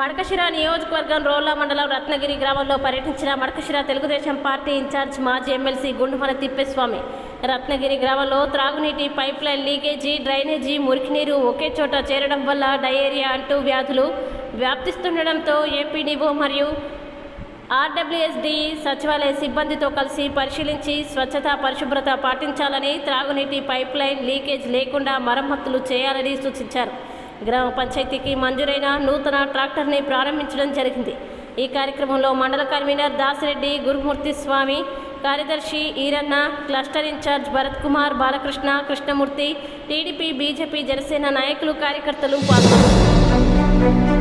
Madakasira నియోజకవర్గం రోల్లా మండలం రత్నగిరి గ్రామంలో పర్యటించిన మడకశిర తెలుగుదేశం పార్టీ ఇన్ఛార్జ్ మాజీ ఎమ్మెల్సీ గుండుమల తిప్పేస్వామి. రత్నగిరి గ్రామంలో త్రాగునీటి పైప్ లైన్ లీకేజీ డ్రైనేజీ మురికినీరు ఒకే చోట చేరడం వల్ల డయేరియా అంటూ వ్యాధులు వ్యాప్తిస్తుండడంతో ఏపీడీఓ మరియు ఆర్డబ్ల్యూఎస్డి సచివాలయ సిబ్బందితో కలిసి పరిశీలించి స్వచ్ఛత పరిశుభ్రత పాటించాలని త్రాగునీటి పైప్ లైన్ లీకేజ్ లేకుండా మరమ్మతులు చేయాలని సూచించారు. గ్రామ పంచాయతీకి మంజూరైన నూతన ట్రాక్టర్ని ప్రారంభించడం జరిగింది. ఈ కార్యక్రమంలో మండల కన్వీనర్ దాసిరెడ్డి గురుమూర్తి స్వామి కార్యదర్శి Eeranna cluster in charge Bharat Kumar Balakrishna Krishnamurthy TDP BJP Janasena నాయకులు కార్యకర్తలు పాల్గొన్నారు.